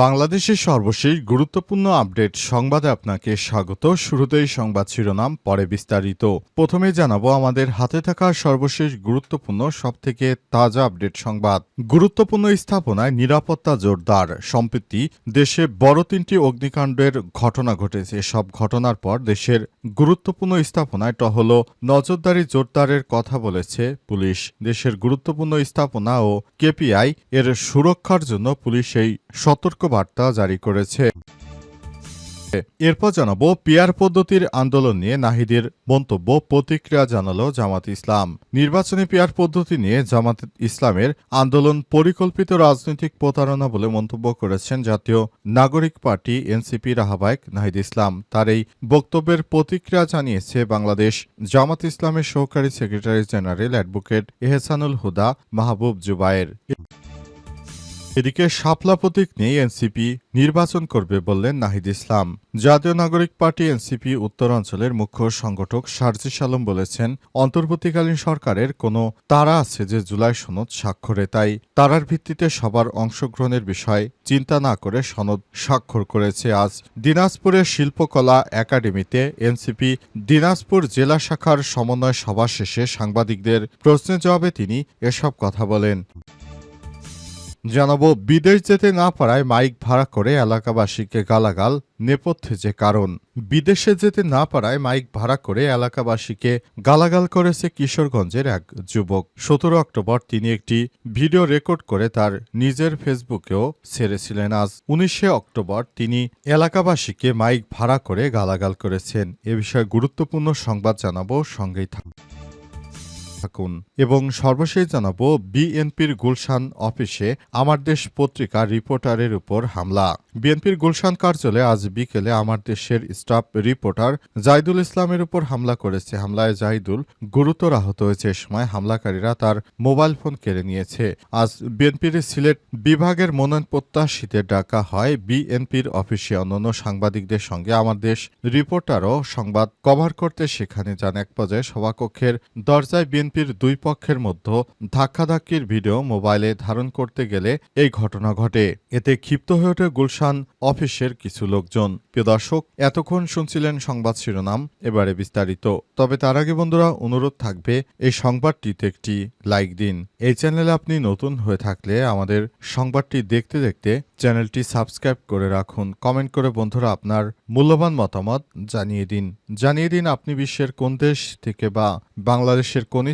বাংলাদেশের সর্বশেষ গুরুত্বপূর্ণ আপডেট সংবাদে আপনাকে স্বাগত। শুরুতেই সংবাদ শিরোনাম, পরে বিস্তারিত। প্রথমে জানাব আমাদের হাতে থাকা সর্বশেষ গুরুত্বপূর্ণ, সবথেকে তাজা আপডেট সংবাদ। গুরুত্বপূর্ণ স্থাপনায় নিরাপত্তা জোরদার। সম্প্রতি দেশে বড় তিনটি অগ্নিকাণ্ডের ঘটনা ঘটেছে। সব ঘটনার পর দেশের গুরুত্বপূর্ণ স্থাপনায় টহল নজরদারি জোরদারের কথা বলেছে পুলিশ। দেশের গুরুত্বপূর্ণ স্থাপনা ও কেপিআই এর সুরক্ষার জন্য পুলিশ এই সতর্কবার্তা জারি করেছে। এরপর জানাব পিয়ার পদ্ধতির আন্দোলন নিয়ে নাহিদের মন্তব্য, প্রতিক্রিয়া জানালো জামাত ইসলাম। নির্বাচনী পিয়ার পদ্ধতি নিয়ে জামাত ইসলামের আন্দোলন পরিকল্পিত রাজনৈতিক প্রতারণা বলে মন্তব্য করেছেন জাতীয় নাগরিক পার্টি এনসিপির আহ্বায়ক নাহিদ ইসলাম। তার এই বক্তব্যের প্রতিক্রিয়া জানিয়েছে বাংলাদেশ জামাত ইসলামের সহকারী secretary general advocate Ehsanul Huda Mahbub Jubayer. এদিকে শাপলা প্রতীক নিয়ে এনসিপি নির্বাচন করবে বললেন নাহিদ ইসলাম। জাতীয় নাগরিক পার্টি এনসিপি উত্তরাঞ্চলের মুখ্য সংগঠক সার্জিস আলম বলেছেন, অন্তর্বর্তীকালীন সরকারের কোনো তারা আছে যে জুলাই সনদ স্বাক্ষরে, তাই তারার ভিত্তিতে সবার অংশগ্রহণের বিষয় চিন্তা না করে সনদ স্বাক্ষর করেছে। আজ দিনাজপুরের শিল্পকলা একাডেমিতে এনসিপি দিনাজপুর জেলা শাখার সমন্বয় সভা শেষে সাংবাদিকদের প্রশ্নের জবাবে তিনি এসব কথা বলেন। জানাব, বিদেশ যেতে না পারায় মাইক ভাড়া করে এলাকাবাসীকে গালাগাল, নেপথ্যে যে কারণ। বিদেশে যেতে না পারায় মাইক ভাড়া করে এলাকাবাসীকে গালাগাল করেছে কিশোরগঞ্জের এক যুবক। সতেরো অক্টোবর তিনি একটি ভিডিও রেকর্ড করে তার নিজের ফেসবুকেও ছেড়েছিলেন। আজ উনিশে অক্টোবর তিনি এলাকাবাসীকে মাইক ভাড়া করে গালাগাল করেছেন। এ বিষয়ে গুরুত্বপূর্ণ সংবাদ জানাব, সঙ্গেই থাকুন। থাকুন। এবং সর্বশেষ জানাব, বিএনপির গুলশান অফিসে আমার দেশ পত্রিকা রিপোর্টারের উপর হামলা। বিএনপির গুলশান কার্যালয়ে আজ বিকেলে আমার দেশের স্টাফ রিপোর্টার জাইদুল ইসলামের উপর হামলা করেছে। হামলায় জাইদুল গুরুতর আহত হয়েছে। এ সময় হামলাকারীরা তার মোবাইল ফোন কেড়ে নিয়েছে। আজ বিএনপির সিলেট বিভাগের মনোনয়ন প্রত্যাশীদের ডাকা হয় বিএনপির অফিসে। অন্যান্য সাংবাদিকদের সঙ্গে আমার দেশ রিপোর্টারও সংবাদ কভার করতে সেখানে যান। এক পর্যায়ে সভাকক্ষের দরজায় বিএনপির দুই পক্ষের মধ্যে ধাক্কাধাক্কির ভিডিও মোবাইলে ধারণ করতে গেলে এই ঘটনা ঘটে। এতে ক্ষিপ্ত হয়ে ওঠে গুলশান অফিসের কিছু লোকজন। প্রিয় দর্শক, এতক্ষণ শুনছিলেন সংবাদ শিরোনাম, এবারে বিস্তারিত। তবে তার আগে বন্ধুরা, অনুরোধ থাকবে এই সংবাদটিতে একটি লাইক দিন। এই চ্যানেলে আপনি নতুন হয়ে থাকলে আমাদের সংবাদটি দেখতে দেখতে চ্যানেলটি সাবস্ক্রাইব করে রাখুন। কমেন্ট করে বন্ধুরা আপনার মূল্যবান মতামত জানিয়ে দিন। জানিয়ে দিন আপনি বিশ্বের কোন দেশ থেকে বা বাংলাদেশের কোন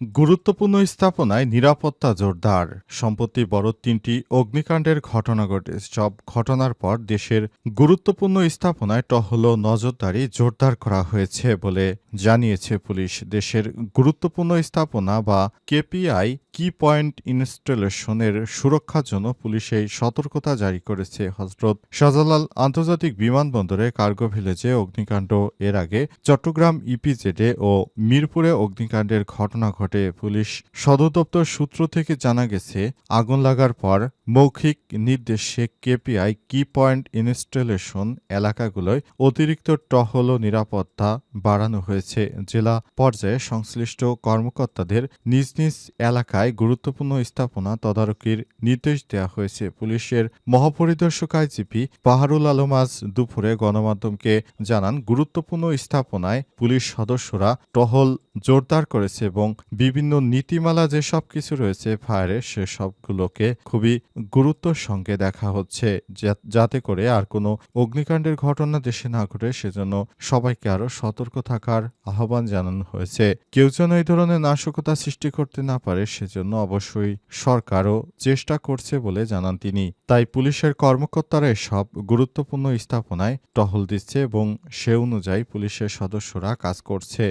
গুরুত্বপূর্ণ স্থাপনায় নিরাপত্তা জোরদার। সম্প্রতি বড় তিনটি অগ্নিকাণ্ডের ঘটনা ঘটে সব ঘটনার পর দেশের গুরুত্বপূর্ণ স্থাপনায় টহল নজরদারি জোরদার করা হয়েছে বলে জানিয়েছে পুলিশ। দেশের গুরুত্বপূর্ণ স্থাপনা বা কেপিআই কি পয়েন্ট ইনস্টলেশনের সুরক্ষার জন্য পুলিশ এই সতর্কতা জারি করেছে। হজরত শাহজালাল আন্তর্জাতিক বিমানবন্দরে কার্গো ভিলেজে অগ্নিকাণ্ড এর আগে চট্টগ্রাম ইপিজেডে ও মিরপুরে অগ্নিকাণ্ডের ঘটনা ঘটে। পুলিশ সদর দপ্তর সূত্র থেকে জানা গেছে, আগুন লাগার পর মৌখিক নির্দেশে কেপিআই কি পয়েন্ট ইনস্টলেশন এলাকাগুলোয় অতিরিক্ত টহল ও নিরাপত্তা বাড়ানো হয়েছে। জেলা পর্যায়ে সংশ্লিষ্ট কর্মকর্তাদের নিজ নিজ এলাকায় গুরুত্বপূর্ণ স্থাপনা তদারকির নির্দেশ দেওয়া হয়েছে। পুলিশের মহাপরিদর্শক আইজিপি পাহারুল আলম আজ দুপুরে গণমাধ্যমকে জানান, গুরুত্বপূর্ণ স্থাপনায় পুলিশ সদস্যরা টহল জোরদার করেছে এবং বিভিন্ন নীতিমালা যে সব কিছু রয়েছে ফায়ারে সেসবগুলোকে খুবই গুরুত্বর সঙ্গে দেখা হচ্ছে। যাতে করে আর কোনো অগ্নিকাণ্ডের ঘটনা দেশে না ঘটে, সেজন্য সবাইকে আরও সতর্ক থাকার আহ্বান জানানো হয়েছে। কেউ যেন এই ধরনের নাশকতা সৃষ্টি করতে না পারে, সেজন্য অবশ্যই সরকারও চেষ্টা করছে বলে জানান তিনি। তাই পুলিশের কর্মকর্তারা সব গুরুত্বপূর্ণ স্থাপনায় টহল দিচ্ছে এবং সে অনুযায়ী পুলিশের সদস্যরা কাজ করছে।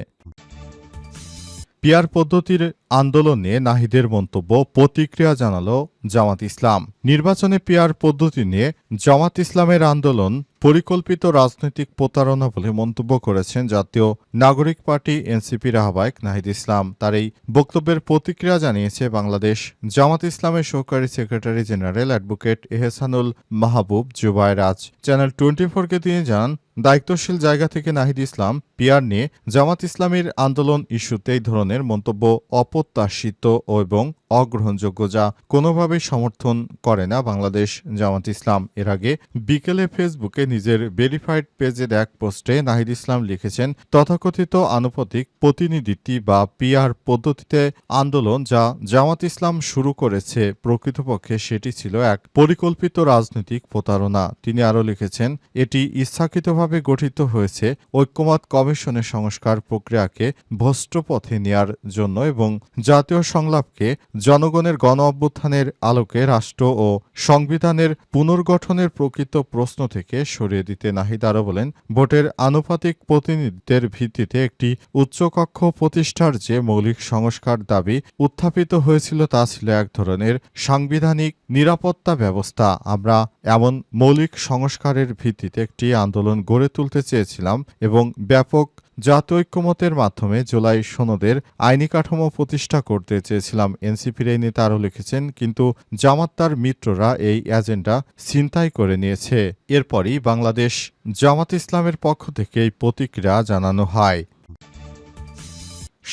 পিয়ার পদ্ধতির আন্দোলনে নাহিদের মন্তব্য প্রতিক্রিয়া জানালো জামাত ইসলাম। নির্বাচনে পিয়ার পদ্ধতি নিয়ে জামাত ইসলামের আন্দোলন পরিকল্পিত রাজনৈতিক প্রতারণা বলে মন্তব্য করেছেন জাতীয় নাগরিক পার্টি এনসিপির আহ্বায়ক নাহিদ ইসলাম। তার এই বক্তব্যের প্রতিক্রিয়া জানিয়েছে বাংলাদেশ জামাত ইসলামের সহকারী secretary general advocate Ehsanul Mahbub Jubayer আজ চ্যানেল টোয়েন্টি ফোরকে তিনি জানান, দায়িত্বশীল জায়গা থেকে নাহিদ ইসলাম পিয়ার নিয়ে জামাত ইসলামের আন্দোলন ইস্যুতে এই ধরনের মন্তব্য অপ্রত্যাশিত এবং অগ্রহণযোগ্য যা কোনোভাবেই সমর্থন করে না বাংলাদেশ জামাত ইসলাম? এর আগে বিকেলে ফেসবুকে নিজের ভেরিফাইড পেজের এক পোস্টে নাহিদ ইসলাম লিখেছেন, তথাকথিত আনুপাতিক প্রতিনিধিত্ব বা পিআর পদ্ধতিতে আন্দোলন যা জামাত ইসলাম শুরু করেছে প্রকৃতপক্ষে সেটি ছিল এক পরিকল্পিত রাজনৈতিক প্রতারণা। তিনি আরও লিখেছেন, এটি ইচ্ছাকৃতভাবে গঠিত হয়েছে ঐক্যমত কমিশনের সংস্কার প্রক্রিয়াকে ভ্রষ্ট পথে জন্য এবং জাতীয় সংলাপকে জনগণের গণ অভ্যুত্থানের আলোকে রাষ্ট্র ও সংবিধানের পুনর্গঠনের প্রকৃত প্রশ্ন থেকে সরিয়ে দিতে নাহিদ আরও বলেন, ভোটের আনুপাতিক প্রতিনিধিত্বের ভিত্তিতে একটি উচ্চকক্ষ প্রতিষ্ঠার যে মৌলিক সংস্কার দাবি উত্থাপিত হয়েছিল তা ছিল এক ধরনের সাংবিধানিক নিরাপত্তা ব্যবস্থা। আমরা এমন মৌলিক সংস্কারের ভিত্তিতে একটি আন্দোলন গড়ে তুলতে চেয়েছিলাম এবং ব্যাপক জাতীয় ঐক্যমতের মাধ্যমে জুলাই সনদের আইনি কাঠামো প্রতিষ্ঠা করতে চেয়েছিলাম এনসিপির এই নেতা আরও লিখেছেন, কিন্তু জামাত তার মিত্ররা এই এজেন্ডা ছিনতাই করে নিয়েছে। এরপরই বাংলাদেশ জামাত ইসলামের পক্ষ থেকে এই প্রতিক্রিয়া জানানো হয়।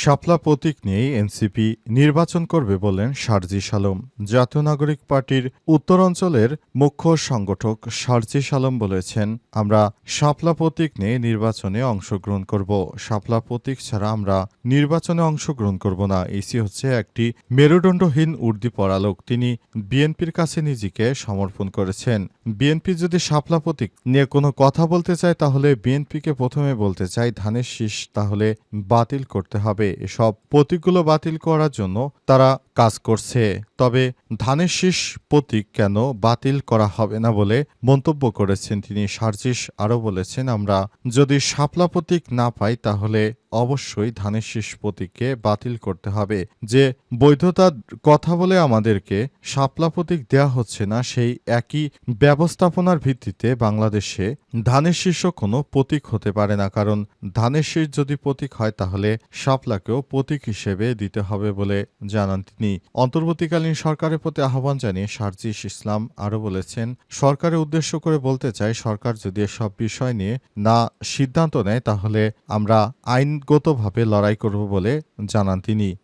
শাপলা প্রতীক নিয়েই এনসিপি নির্বাচন করবে বললেন সারজিস আলম জাতীয় নাগরিক পার্টির উত্তরাঞ্চলের মুখ্য সংগঠক সারজিস সালম বলেছেন, আমরা শাপলা প্রতীক নিয়ে নির্বাচনে অংশগ্রহণ করব। শাপলা প্রতীক ছাড়া আমরা নির্বাচনে অংশগ্রহণ করব না। ইসি হচ্ছে একটি মেরুদণ্ডহীন উর্দি পড়ালোক তিনি বিএনপির কাছে নিজেকে সমর্পণ করেছেন। বিএনপি যদি শাপলা প্রতীক নিয়ে কোনো কথা বলতে চায়, তাহলে বিএনপিকে প্রথমে বলতে চাই ধানের শীষ, তাহলে বাতিল করতে হবে। এসব প্রতীকগুলো বাতিল করার জন্য তারা কাজ করছে। তবে ধানের শীষ প্রতীক কেন বাতিল করা হবে না বলে মন্তব্য করেছেন তিনি। সার্জিস আরও বলেছেন, আমরা যদি শাপলা প্রতীক না পাই, তাহলে অবশ্যই ধানের শীষ প্রতীককে বাতিল করতে হবে। যে বৈধতার কথা বলে আমাদেরকে শাপলা প্রতীক দেয়া হচ্ছে না, সেই একই ব্যবস্থাপনার ভিত্তিতে বাংলাদেশে ধানের শীর্ষ কোনো প্রতীক হতে পারে না। কারণ ধানের শীষ যদি প্রতীক হয়, তাহলে শাপলাকেও প্রতীক হিসেবে দিতে হবে বলে জানান তিনি। অন্তর্বর্তীকালীন সরকারের প্রতি আহ্বান জানিয়ে সার্জিস ইসলাম আরও বলেছেন, সরকারের উদ্দেশ্য করে বলতে চাই, সরকার যদি সব বিষয় নিয়ে না সিদ্ধান্ত নেয়, তাহলে আমরা আইনগতভাবে লড়াই করব বলে জানান তিনি।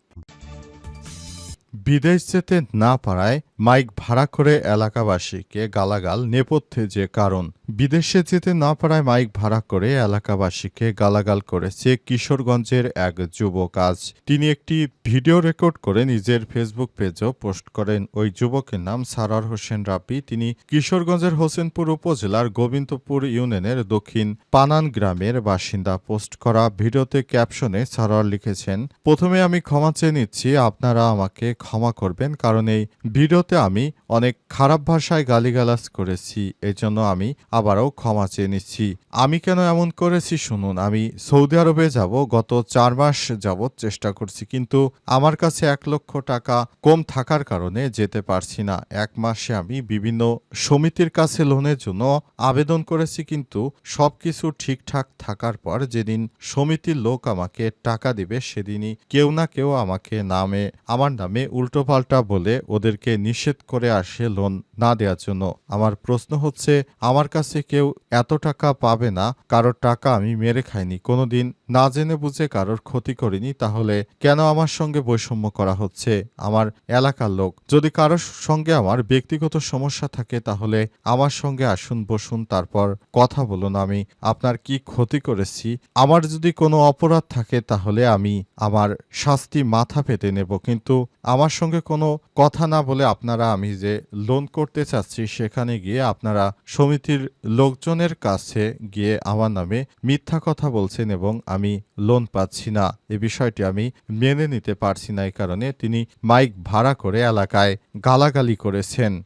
বিদেশ যেতে না পারায় মাইক ভাড়া করে এলাকাবাসীকে গালাগাল, নেপথ্যে যে কারণ। বিদেশে যেতে না পারায় মাইক ভাড়া করে এলাকাবাসীকে গালাগাল করেছে কিশোরগঞ্জের এক যুবক আজ। তিনি একটি ভিডিও রেকর্ড করে নিজের ফেসবুক পেজও পোস্ট করেন। ওই যুবকের নাম সারার হোসেন রাপি। তিনি কিশোরগঞ্জের হোসেনপুর উপজেলার গোবিন্দপুর ইউনিয়নের দক্ষিণ পানান গ্রামের বাসিন্দা। পোস্ট করা ভিডিওতে ক্যাপশনে সারার লিখেছেন, প্রথমে আমি ক্ষমা চেয়ে নিচ্ছি, আপনারা আমাকে ক্ষমা করবেন, কারণ এই ভিডিওতে আমি অনেক খারাপ ভাষায় গালিগালাজ করেছি, এজন্য আমি আবারও ক্ষমা চেয়ে নিচ্ছি। আমি কেন এমন করেছি শুনুন, আমি সৌদি আরবে যাব, গত চার মাস যাবৎ চেষ্টা করছি, কিন্তু আমার কাছে এক লক্ষ টাকা কম থাকার কারণে যেতে পারছি না। এক মাসে আমি বিভিন্ন সমিতির কাছে লোনের জন্য আবেদন করেছি, কিন্তু সবকিছু ঠিকঠাক থাকার পর যেদিন সমিতির লোক আমাকে টাকা দিবে, সেদিনই কেউ না কেউ আমাকে নামে, আমার নামে উল্টোপাল্টা বলে ওদেরকে নিষেধ করে আসে লোন না দেওয়ার জন্য। আমার প্রশ্ন হচ্ছে, আমার কাছে কেউ এত টাকা পাবে না, কারোর টাকা আমি মেরে খাইনি। কোনোদিন না জেনে বুঝে কারোর ক্ষতি করিনি, তাহলে কেন আমার সঙ্গে বৈষম্য করা হচ্ছে? আমার এলাকার লোক, যদি কারোর সঙ্গে আমার ব্যক্তিগত সমস্যা থাকে, তাহলে আমার সঙ্গে আসুন, বসুন, তারপর কথা বলুন। আমি আপনার কি ক্ষতি করেছি? আমার যদি কোনো অপরাধ থাকে, তাহলে আমি আমার শাস্তি মাথা পেতে নেব। কিন্তু আমার সঙ্গে কোনো কথা না বলে আপনারা আমি যে লোন করতে চাচ্ছি সেখানে গিয়ে আপনারা সমিতির লোকজনের কাছে গিয়ে আমার নামে মিথ্যা কথা বলছেন এবং আমি লোন পাচ্ছি না। এ বিষয়টি আমি মেনে নিতে পারছি না। এই কারণে তিনি মাইক ভাড়া করে এলাকায় গালাগালি করেছেন।